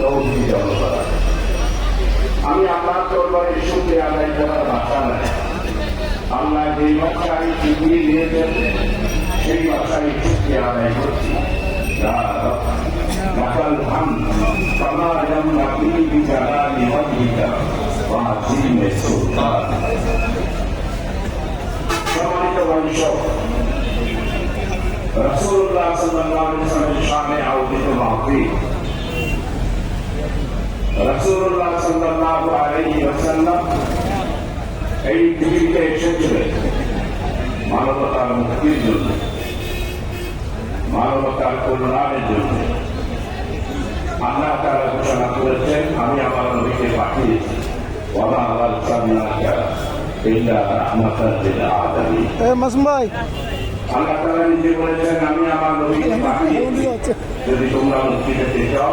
তৌহিদ জনতা আমি আল্লাহ দরবারে শুক্রে আদায় করার ভাষা নাই আল্লাহ যেই ভাষায় শিখিয়ে দিয়েছেন, সেই ভাষায় শুক্রে আদায় করছি। ওয়াসাল্লামের মাহফিল রাসূলুল্লাহ সাল্লাল্লাহু আলাইহি ওয়াসাল্লাম এই পৃথিবীতে এসেছিলেন মানবতার মুক্তির জন্য মানবতার কল্যাণের জন্য। আল্লাহ তারা ঘোষণা করেছেন আমি আমার নবীকে পাঠিয়েছি। ওলা আল্লাহ সাল্লাহকে ইল্লা রাহমাতাল লিল আলামিন। এ মাসুম ভাই। আল্লাহ তাআলা নিজে বলেছেন আমি আমার নবীকে পাঠিয়েছি। যদি তোমরা মুক্তি পেতে চাও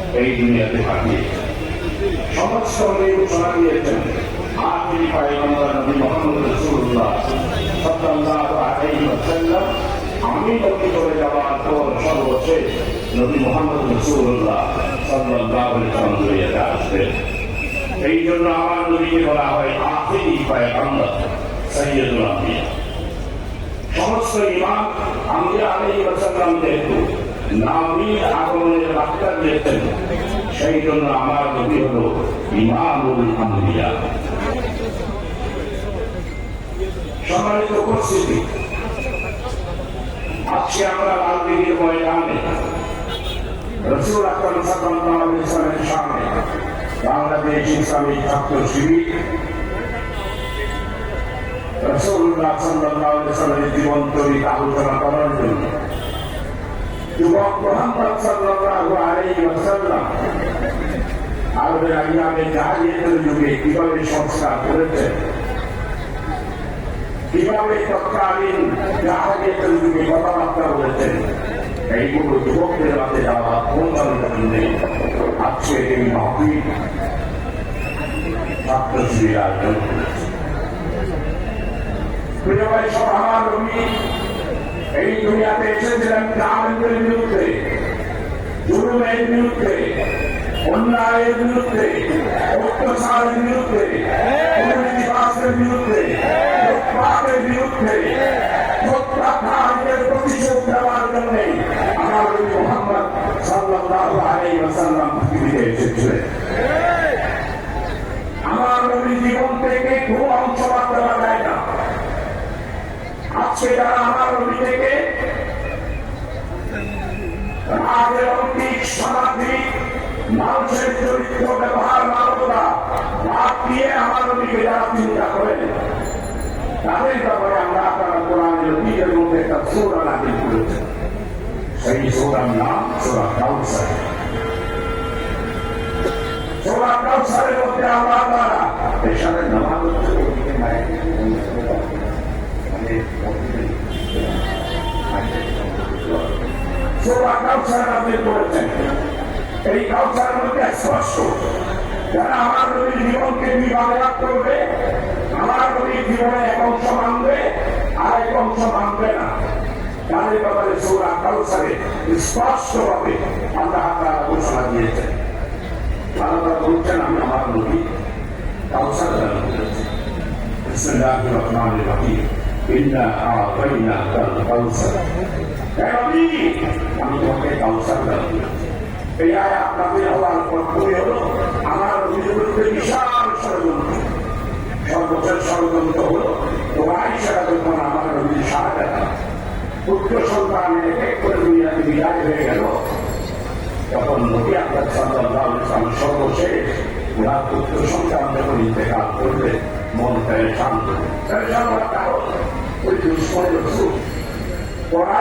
এই দুনিয়াতে পাঠিয়েছেন সমস্ত নবী ঘোষণা দিয়েছেন আখিরি পয়গম্বর নবী মুহাম্মদ রাসূলুল্লাহ সাল্লাল্লাহু আলাইহি ওয়াসাল্লাম। আমি নবী করে যাওয়ার পর সর্বশেষ নবী মুহাম্মদ রাসূলুল্লাহ সাল্লাল্লাহু আলাইহি ওয়াসাল্লাম দুনিয়াতে আসবেন। এই জন্য আমার নবীকে বলা হয় আখিরি পয়গম্বর সৈয়দুল আম্বিয়া। সমস্ত ইমাম আম্বিয়া আলাইহি ওয়াসাল্লাম যেহেতু নাবির আগমনের বার্তা দিয়েছেন সেই জন্য আমার নবী হলো ইমামুল আম্বিয়া। সম্মানিত উপস্থিতি, আজকে আমরা লালদিঘির ময়দানে রসুল আকরম সাল্লাল্লাহু ওয়াসাল্লামের সামনে বাংলাদেশ ইসলামী ছাত্র শিবির রসুল্লাহ সাল্লাল্লাহু আলাইহি জীবন চরিত আলোচনা করার জন্য যুবক মোহাম্মদ সাল্লাল্লাহু আলাইহি ওয়াসাল্লাম আরবের আইয়ামে জাহিলিয়াতের যুগে কীভাবে সংস্কার করেছেন কীভাবে তৎকালীন জাহাজের যুগে কথাবার্তা বলেছেন এইগুলো যুবকদের মাঝে যাওয়া কোনভাবে জন্য আজকে এই মাহফিল ছাত্র শিবির আয়োজন করেছে প্রিয় ভাই আমার নবী এই দুনিয়াতে এসেছিলেন জাহাজের বিরুদ্ধে, জুলুমের বিরুদ্ধে, অন্যায়ের বিরুদ্ধে, অত্যাচারের বিরুদ্ধে দুর্নীতিবাসের বিরুদ্ধে, লুটপাটের বিরুদ্ধে প্রত্যাঘাতের প্রতিশোধ দেওয়ার জন্য আমার মোহাম্মদ সাল্লাল্লাহু আলাইহি ওয়াসাল্লাম পৃথিবীতে এসেছিলেন আজকে যারা আমার থেকে। রাজনৈতিক সামাজিক মানুষের চরিত্র ব্যবহার মানবতা বাদ দিয়ে আমার নবীকে যারা চিন্তা করেন তাদের ব্যাপারে আমরা আপনারা কোরআনের অতীতের মধ্যে একটা সোরা নাজিল করেছি। সেই সোরার নাম সোরা কাউসার। সোরা কাউসারের মধ্যে তাআলা এর সাথে নামাজ কাউসার আপনি করেছেন এই কাউসারের মধ্যে স্পষ্ট। যারা আমার নবীর জীবনকে বিভাগ করবে, আমার নবীর জীবনে এক অংশ মানবে আর এক অংশ মানবে না। তাদের ব্যাপারে সোরা কাউসারে স্পষ্টভাবে আল্লাহ তারা ঘোষণা দিয়েছেন। আল্লাহ বলছেন, আমি আমার নবী কাউসার দান করেছি রহমানির রহিম। ইন্না আ'তাইনাকাল কাউসার। হে নবী আমি তোমাকে কাউসার দান এই আয়াত নাজিল হওয়ার পরপরই হলো, আমার বিরুদ্ধে বিশাল ষড়যন্ত্র। সর্বশেষ ষড়যন্ত্র হলো তোমার আইসারা আমার নবীর সাহায্য। পুত্র সন্তান এক করে দুনিয়াতে বিদায় হয়ে গেল। তখন নবী আপনার সাল্লাহ ইসলাম সর্বশেষ, ওনার পুত্র সন্তান যখন ইন্তেকাল করবে, মন তাই শান্ত তাই কারণ ওই দুষ্কর্ম